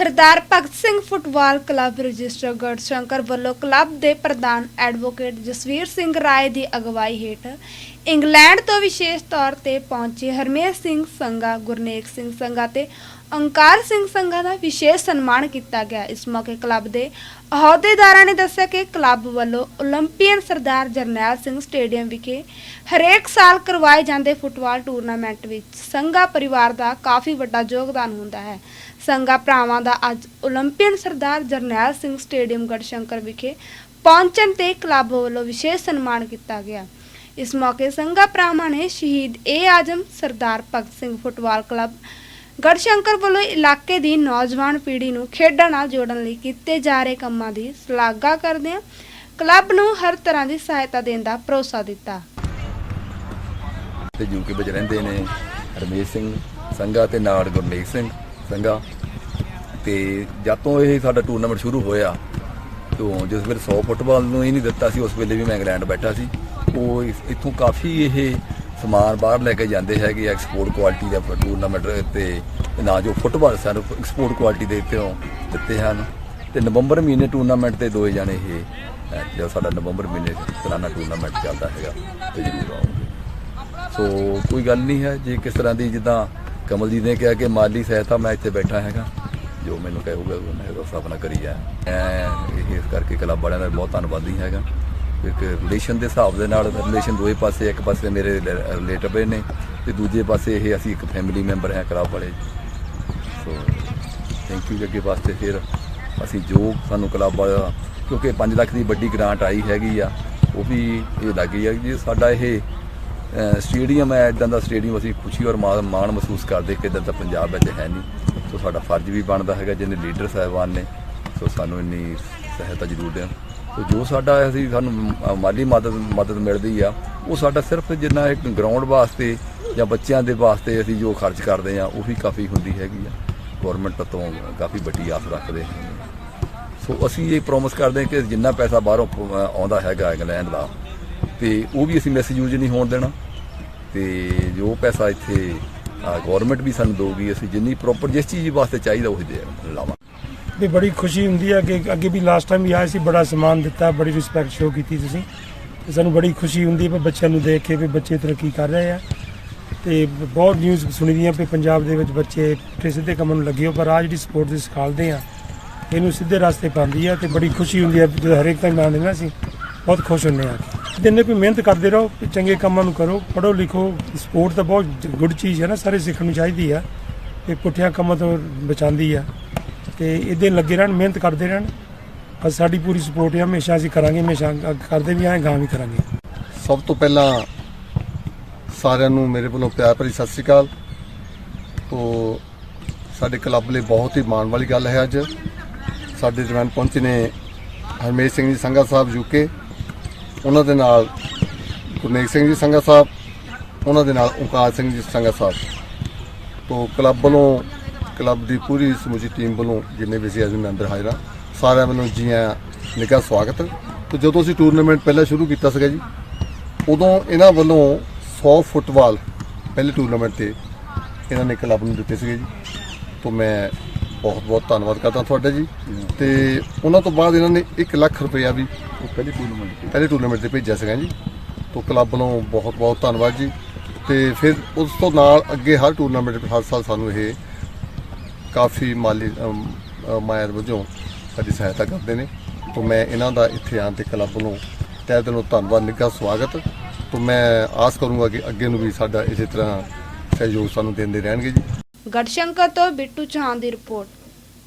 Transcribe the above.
Sardar Bhagat Singh football club register Garhshankar ਵੱਲੋਂ club ਦੇ ਪ੍ਰਧਾਨ ਐਡਵੋਕੇਟ ਜਸਵੀਰ ਸਿੰਘ ਰਾਏ ਦੀ ਅਗਵਾਈ ਹੇਠ ਇੰਗਲੈਂਡ ਤੋਂ ਵਿਸ਼ੇਸ਼ ਤੌਰ ਤੇ ਪਹੁੰਚੇ ਹਰਮੇਸ਼ ਸਿੰਘ ਸੰਗਾ ਗੁਰਨੇਕ ਸਿੰਘ ਸੰਗਾ ਤੇ ਅੰਕਾਰ ਸਿੰਘ ਸੰਘਾ ਦਾ ਵਿਸ਼ੇਸ਼ ਸਨਮਾਨ ਕੀਤਾ ਗਿਆ। ਇਸ ਮੌਕੇ ਕਲੱਬ ਦੇ ਅਹੁਦੇਦਾਰਾਂ ਨੇ ਦੱਸਿਆ ਕਿ ਕਲੱਬ ਵੱਲੋਂ 올림픽ੀਅਨ ਸਰਦਾਰ ਜਰਨੈਲ ਸਿੰਘ ਸਟੇਡੀਅਮ ਵਿਖੇ ਹਰੇਕ ਸਾਲ ਕਰਵਾਏ ਜਾਂਦੇ ਫੁੱਟਬਾਲ ਟੂਰਨਾਮੈਂਟ ਵਿੱਚ ਸੰਘਾ ਪਰਿਵਾਰ ਦਾ ਕਾਫੀ ਵੱਡਾ ਯੋਗਦਾਨ ਹੁੰਦਾ ਹੈ। ਸੰਘਾ ਭਰਾਵਾਂ ਦਾ ਅੱਜ 올림픽ੀਅਨ ਸਰਦਾਰ ਜਰਨੈਲ ਸਿੰਘ ਸਟੇਡੀਅਮ ਗੜਸ਼ੰਕਰ ਵਿਖੇ ਪਹੁੰਚਣ ਤੇ ਕਲੱਬ ਵੱਲੋਂ ਵਿਸ਼ੇਸ਼ ਸਨਮਾਨ ਕੀਤਾ ਗਿਆ। ਇਸ ਮੌਕੇ ਸੰਘਾ ਭਰਾਵਾਂ ਨੇ ਸ਼ਹੀਦ ਏ ਆਜਮ, ਸਰਦਾਰ ਭਗਤ ਸਿੰਘ ਫੁੱਟਬਾਲ ਕਲੱਬ ਗੜਸ਼ੰਕਰ ਵੱਲੋਂ ਇਲਾਕੇ ਦੀ ਨੌਜਵਾਨ ਪੀੜ੍ਹੀ ਨੂੰ ਖੇਡਾਂ ਨਾਲ ਜੋੜਨ ਲਈ ਕੀਤੇ ਜਾ ਰਹੇ ਕੰਮਾਂ ਦੀ ਸ਼ਲਾਘਾ ਕਰਦਿਆਂ ਕਲੱਬ ਨੂੰ ਹਰ ਤਰ੍ਹਾਂ ਦੀ ਸਹਾਇਤਾ ਦੇਣ ਦਾ ਭਰੋਸਾ ਦਿੱਤਾ। ਤੇ ਯੂਕੇ ਵਿੱਚ ਰਹਿੰਦੇ ਨੇ ਰਮੇਸ਼ ਸਿੰਘ ਸੰਘਾ ਤੇ ਨਾਲ ਗੁਰਨੇਕ ਸਿੰਘ ਸੰਘਾ। ਤੇ ਜਦ ਤੋਂ ਇਹ ਸਾਡਾ ਟੂਰਨਾਮੈਂਟ ਸ਼ੁਰੂ ਹੋਇਆ, ਤੋਂ ਜਿਸ ਵੇਲੇ 100 ਫੁੱਟਬਾਲ ਨੂੰ ਹੀ ਨਹੀਂ ਦਿੱਤਾ ਸੀ, ਉਸ ਵੇਲੇ ਵੀ ਮੈਂ ਇੰਗਲੈਂਡ ਬੈਠਾ ਸੀ। ਉਹ ਇੱਥੋਂ ਕਾਫੀ ਇਹ ਸਮਾਨ ਬਾਹਰ ਲੈ ਕੇ ਜਾਂਦੇ ਹੈਗੇ ਐਕਸਪੋਰਟ ਕੁਆਲਿਟੀ ਦਾ ਟੂਰਨਾਮੈਂਟ ਤੇ ਨਾ ਜੋ ਫੁੱਟਬਾਲ ਸਾਨੂੰ ਐਕਸਪੋਰਟ ਕੁਆਲਿਟੀ ਦੇ ਉੱਤੇ ਦਿੱਤੇ ਹਨ। ਤੇ ਨਵੰਬਰ ਮਹੀਨੇ ਟੂਰਨਾਮੈਂਟ ਤੇ ਦੋਏ ਜਾਣੇ ਇਹ ਅਹ, ਸਾਡਾ ਨਵੰਬਰ ਮਹੀਨੇ ਸਾਲਾਨਾ ਟੂਰਨਾਮੈਂਟ ਚੱਲਦਾ ਹੈਗਾ ਤੇ ਜ਼ਰੂਰ ਆਉਂਗੇ ਸੋ ਕੋਈ ਗੱਲ ਨਹੀਂ ਹੈ ਜੇ ਕਿਸ ਤਰ੍ਹਾਂ ਦੀ ਜਿੱਦਾਂ ਕਮਲਜੀਤ ਨੇ ਕਿਹਾ ਕਿ ਮਾਲੀ ਸਹਾਇਤਾ ਮੈਂ ਇੱਥੇ ਬੈਠਾ ਹੈਗਾ ਜੋ ਮੈਨੂੰ ਕਹੂਗਾ ਉਹ ਮੈਂ ਉਸ ਆਪਣਾ ਕਰੀ ਜਾ ਮੈਂ ਇਸ ਕਰਕੇ ਕਲੱਬ ਵਾਲਿਆਂ ਦਾ ਬਹੁਤ ਧੰਨਵਾਦੀ ਹੈਗਾ। ਇੱਕ ਰਿਲੇਸ਼ਨ ਦੇ ਹਿਸਾਬ ਦੇ ਨਾਲ ਰਿਲੇਸ਼ਨ ਦੋਵੇਂ ਪਾਸੇ, ਇੱਕ ਪਾਸੇ ਮੇਰੇ ਰਿਲੇਟਿਵ ਨੇ ਤੇ ਦੂਜੇ ਪਾਸੇ ਇਹ ਅਸੀਂ ਇੱਕ ਫੈਮਿਲੀ ਮੈਂਬਰ ਹੈ ਕਲੱਬ ਵਾਲੇ। ਸੋ ਥੈਂਕ ਯੂ ਅੱਗੇ ਵਾਸਤੇ ਫਿਰ ਅਸੀਂ ਜੋ ਸਾਨੂੰ ਕਲੱਬ ਵਾਲਾ, ਕਿਉਂਕਿ 5 ਲੱਖ ਦੀ ਵੱਡੀ ਗ੍ਰਾਂਟ ਆਈ ਹੈਗੀ ਆ, ਉਹ ਵੀ ਇਹ ਲੱਗ ਲੱਗੀ ਆ ਜੀ। ਸਾਡਾ ਇਹ ਸਟੇਡੀਅਮ ਹੈ ਇਦਾਂ ਦਾ ਸਟੇਡੀਅਮ ਅਸੀਂ ਖੁਸ਼ੀ ਔਰ ਮਾ- ਮਾਣ ਮਹਿਸੂਸ ਕਰਦੇ ਕਿ ਇਦਾਂ ਦਾ ਪੰਜਾਬ ਵਿੱਚ ਹੈ ਨਹੀਂ। ਸੋ ਸਾਡਾ ਫਰਜ਼ ਵੀ ਬਣਦਾ ਹੈਗਾ ਜਿੰਨੇ ਲੀਡਰ ਸਾਹਿਬਾਨ ਨੇ ਸੋ ਸਾਨੂੰ ਇੰਨੀ ਸਹਾਇਤਾ ਜ਼ਰੂਰ ਦੇਣ। ਸੋ ਜੋ ਸਾਡਾ ਅਸੀਂ ਸਾਨੂੰ ਮਾਲੀ ਮਦਦ ਮਦਦ ਮਿਲਦੀ ਆ, ਉਹ ਸਾਡਾ ਸਿਰਫ ਜਿੰਨਾ ਇੱਕ ਗਰਾਊਂਡ ਵਾਸਤੇ ਜਾਂ ਬੱਚਿਆਂ ਦੇ ਵਾਸਤੇ ਅਸੀਂ ਜੋ ਖਰਚ ਕਰਦੇ ਆ, ਉਹ ਵੀ ਕਾਫੀ ਹੁੰਦੀ ਹੈਗੀ ਆ। ਗਵਰਨਮੈਂਟ ਤੋਂ ਕਾਫੀ ਵੱਡੀ ਆਸ ਰੱਖਦੇ ਹਾਂ ਸੋ ਅਸੀਂ ਇਹ ਪ੍ਰੋਮਿਸ ਕਰਦੇ ਹਾਂ ਕਿ ਜਿੰਨਾ ਪੈਸਾ ਬਾਹਰੋਂ ਆਉਂਦਾ ਹੈਗਾ ਇੰਗਲੈਂਡ ਦਾ, ਤੇ ਉਹ ਵੀ ਅਸੀਂ ਮਿਸਯੂਜ਼ ਨਹੀਂ ਹੋਣ ਦੇਣਾ। ਤੇ ਜੋ ਪੈਸਾ ਇੱਥੇ ਗਵਰਨਮੈਂਟ ਵੀ ਸਾਨੂੰ ਦੇਊਗੀ, ਅਸੀਂ ਜਿੰਨੀ ਪ੍ਰੋਪਰ ਜਿਸ ਚੀਜ਼ ਵਾਸਤੇ ਚਾਹੀਦਾ, ਉਹ ਦੇ ਲਾਵਾਂ ਵੀ ਬੜੀ ਖੁਸ਼ੀ ਹੁੰਦੀ ਹੈ ਕਿ ਅੱਗੇ ਵੀ ਲਾਸਟ ਟਾਈਮ ਵੀ ਆਏ ਸੀ, ਬੜਾ ਸਨਮਾਨ ਦਿੱਤਾ, ਬੜੀ ਰਿਸਪੈਕਟ ਸ਼ੋ ਕੀਤੀ ਤੁਸੀਂ। ਤੇ ਸਾਨੂੰ ਬੜੀ ਖੁਸ਼ੀ ਹੁੰਦੀ ਹੈ ਵੀ ਬੱਚਿਆਂ ਨੂੰ ਦੇਖ ਕੇ ਵੀ ਬੱਚੇ ਤਰੱਕੀ ਕਰ ਰਹੇ ਆ। ਤੇ ਬਹੁਤ ਨਿਊਜ਼ ਸੁਣੀ ਦੀਆਂ ਵੀ ਪੰਜਾਬ ਦੇ ਵਿੱਚ ਬੱਚੇ ਪੁੱਠੇ ਸਿੱਧੇ ਕੰਮਾਂ ਨੂੰ ਲੱਗੇ ਹੋ, ਪਰ ਆ ਜਿਹੜੀ ਸਪੋਰਟ ਦੇ ਸਿਖਾਲਦੇ ਆ, ਇਹਨੂੰ ਸਿੱਧੇ ਰਸਤੇ ਪਾਉਂਦੀ ਆ ਤੇ ਬੜੀ ਖੁਸ਼ੀ ਹੁੰਦੀ ਹੈ ਜਦੋਂ ਹਰੇਕ ਟਾਈਮ ਆਉਂਦੇ ਨਾ ਅਸੀਂ ਬਹੁਤ ਖੁਸ਼ ਹੁੰਦੇ ਆ। ਦਿਨੇ ਵੀ ਮਿਹਨਤ ਕਰਦੇ ਰਹੋ, ਵੀ ਚੰਗੇ ਕੰਮਾਂ ਨੂੰ ਕਰੋ, ਪੜ੍ਹੋ ਲਿਖੋ ਸਪੋਰਟ ਤਾਂ ਬਹੁਤ ਗੁੱਡ ਚੀਜ਼ ਹੈ ਨਾ, ਸਾਰੇ ਸਿੱਖਣ ਨੂੰ ਚਾਹੀਦੀ ਆ ਇਹ ਪੁੱਠਿਆਂ ਕੰਮਾਂ ਤੋਂ ਬਚਾਉਂਦੀ ਆ। ਤੇ ਇਹਦੇ ਲੱਗੇ ਰਹਿਣ, ਮਿਹਨਤ ਕਰਦੇ ਰਹਿਣ। ਬਸ ਸਾਡੀ ਪੂਰੀ ਸਪੋਰਟ ਹੈ ਹਮੇਸ਼ਾ ਅਸੀਂ ਕਰਾਂਗੇ, ਹਮੇਸ਼ਾ ਕਰਦੇ ਵੀ ਆਏ ਗਾਂ ਵੀ ਕਰਾਂਗੇ। ਸਭ ਤੋਂ ਪਹਿਲਾਂ ਸਾਰਿਆਂ ਨੂੰ ਮੇਰੇ ਵੱਲੋਂ ਪਿਆਰ ਭਰੀ ਸਤਿ ਸ੍ਰੀ ਅਕਾਲ। ਤੋਂ ਸਾਡੇ ਕਲੱਬ ਲਈ ਬਹੁਤ ਹੀ ਮਾਣ ਵਾਲੀ ਗੱਲ ਹੈ ਅੱਜ। ਸਾਡੇ ਜਵਾਨ ਪਹੁੰਚੇ ਨੇ ਹਰਮੇਸ਼ ਸਿੰਘ ਜੀ, ਸੰਘਾ ਸਾਹਿਬ ਯੂਕੇ ਉਹਨਾਂ ਦੇ ਨਾਲ ਗੁਰਨੇਕ ਸਿੰਘ ਜੀ, ਸੰਘਾ ਸਾਹਿਬ। ਉਹਨਾਂ ਦੇ ਨਾਲ ਓਂਕਾਰ ਸਿੰਘ ਜੀ, ਸੰਘਾ ਸਾਹਿਬ। ਤੋਂ ਕਲੱਬ ਵੱਲੋਂ ਕਲੱਬ ਦੀ ਪੂਰੀ ਸਮੁੱਚੀ ਟੀਮ ਵੱਲੋਂ ਜਿੰਨੇ ਵੀ ਸੀ ਅੱਜ ਮੈਂਬਰ ਹਾਜ਼ਰ ਆ ਸਾਰਿਆਂ ਵੱਲੋਂ ਜੀ ਆਇਆਂ ਨਿੱਘਾ ਸਵਾਗਤ। ਤੇ ਜਦੋਂ ਅਸੀਂ ਟੂਰਨਾਮੈਂਟ ਪਹਿਲਾਂ ਸ਼ੁਰੂ ਕੀਤਾ ਸੀਗਾ ਜੀ ਉਦੋਂ ਇਹਨਾਂ ਵੱਲੋਂ 100 ਫੁੱਟਬਾਲ ਪਹਿਲੇ ਟੂਰਨਾਮੈਂਟ ਤੇ ਇਹਨਾਂ ਨੇ ਕਲੱਬ ਨੂੰ ਦਿੱਤੇ ਸੀਗੇ ਜੀ। ਤੋਂ ਮੈਂ ਬਹੁਤ ਬਹੁਤ ਧੰਨਵਾਦ ਕਰਦਾ ਤੁਹਾਡਾ ਜੀ। ਤੇ ਉਹਨਾਂ ਤੋਂ ਬਾਅਦ ਇਹਨਾਂ ਨੇ 1 ਲੱਖ ਰੁਪਇਆ ਵੀ ਪਹਿਲੀ ਟੂਰਨਾਮੈਂਟ ਪਹਿਲੇ ਟੂਰਨਾਮੈਂਟ ਤੇ ਭੇਜਿਆ ਸੀਗਾ ਜੀ। ਤੋਂ ਕਲੱਬ ਵੱਲੋਂ ਬਹੁਤ ਬਹੁਤ ਧੰਨਵਾਦ ਜੀ। ਤੇ ਫਿਰ ਉਸ ਤੋਂ ਨਾਲ ਅੱਗੇ ਹਰ ਟੂਰਨਾਮੈਂਟ ਹਰ ਸਾਲ ਸਾਨੂੰ ਇਹ ਕਾਫੀ ਮਾਲੀ ਮਾਇਰ ਵਜੋਂ ਸਾਡੀ ਸਹਾਇਤਾ ਕਰਦੇ ਨੇ। ਤੋਂ ਮੈਂ ਇਹਨਾਂ ਦਾ ਇੱਥੇ ਆਉਣ ਤੇ ਕਲੱਬ ਵੱਲੋਂ ਤਹਿ ਦਿਲੋਂ ਧੰਨਵਾਦ, ਨਿੱਘਾ ਸਵਾਗਤ। ਤੋਂ ਮੈਂ ਆਸ ਕਰੂੰਗਾ ਕਿ ਅੱਗੇ ਨੂੰ ਵੀ ਸਾਡਾ ਇਸੇ ਤਰ੍ਹਾਂ ਸਹਿਯੋਗ ਸਾਨੂੰ ਦਿੰਦੇ ਰਹਿਣਗੇ ਜੀ। ਗੜਸ਼ੰਕਰ ਤੋਂ ਬਿੱਟੂ ਚੌਹਾਨ ਦੀ ਰਿਪੋਰਟ।